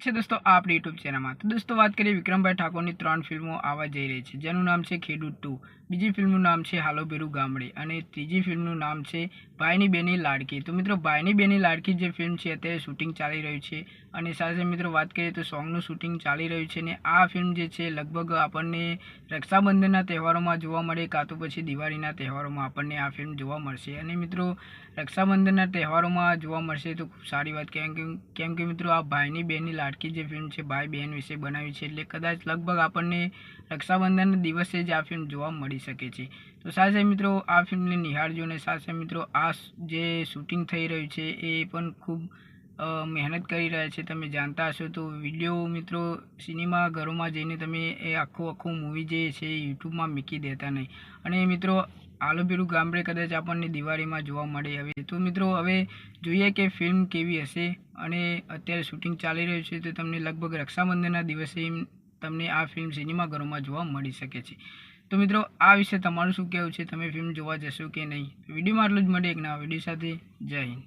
છે દોસ્તો, આપણી યુટ્યુબ ચેનલમાં. તો દોસ્તો, વાત કરીએ વિક્રમભાઈ ઠાકોરની ત્રણ ફિલ્મો આવવા જઈ રહી છે. જેનું નામ છે ખેડૂત ટુ. બીજી ફિલ્મનું નામ છે હાલોભેરુ ગામડે. અને ત્રીજી ફિલ્મનું નામ છે ભાઈની બેની લાડકી. તો મિત્રો, ભાઈની બેની લાડકી જે ફિલ્મ છે, અત્યારે શૂટિંગ ચાલી રહ્યું છે. અને સાથે મિત્રો, વાત કરીએ તો સોંગનું શૂટિંગ ચાલી રહ્યું છે અને આ ફિલ્મ જે છે, લગભગ આપણને રક્ષાબંધનના તહેવારોમાં જોવા મળે કાં તો પછી દિવાળીના તહેવારોમાં આપણને આ ફિલ્મ જોવા મળશે. અને મિત્રો, રક્ષાબંધનના તહેવારોમાં જોવા મળશે તો ખૂબ સારી વાત. કેમ કે કેમ કે મિત્રો, આ ભાઈની બેની લાડકી જે ફિલ્મ છે, ભાઈ બહેન વિશે બનાવી છે, એટલે કદાચ લગભગ આપણને રક્ષાબંધનના દિવસે જ આ ફિલ્મ જોવા મળી શકે છે. તો સાથે મિત્રો, આ ફિલ્મને નિહાળજો અને સાથે મિત્રો, આ જે શૂટિંગ થઈ રહ્યું છે, એ પણ ખૂબ મહેનત કરી રહ્યા છે. તમે જાણતા હશો તો વીડિયો મિત્રો સિનેમા ઘરોમાં જઈને તમે એ આખું આખું મૂવી જે છે યુટ્યુબમાં મૂકી દેતા નહીં. અને મિત્રો આલુ પીરું ગામડે કદાચ આપણને દિવાળીમાં જોવા મળે હવે. તો મિત્રો, હવે જોઈએ કે ફિલ્મ કેવી હશે અને અત્યારે શૂટિંગ ચાલી રહ્યું છે તો તમને લગભગ રક્ષાબંધનના દિવસે તમને આ ફિલ્મ સિનેમાઘરોમાં જોવા મળી શકે છે. તો મિત્રો, આ વિશે તમારું શું કહેવું છે? તમે ફિલ્મ જોવા જશો કે નહીં? વિડીયોમાં આટલું જ મળે એક નવા વીડિયો સાથે. જય હિન્દ.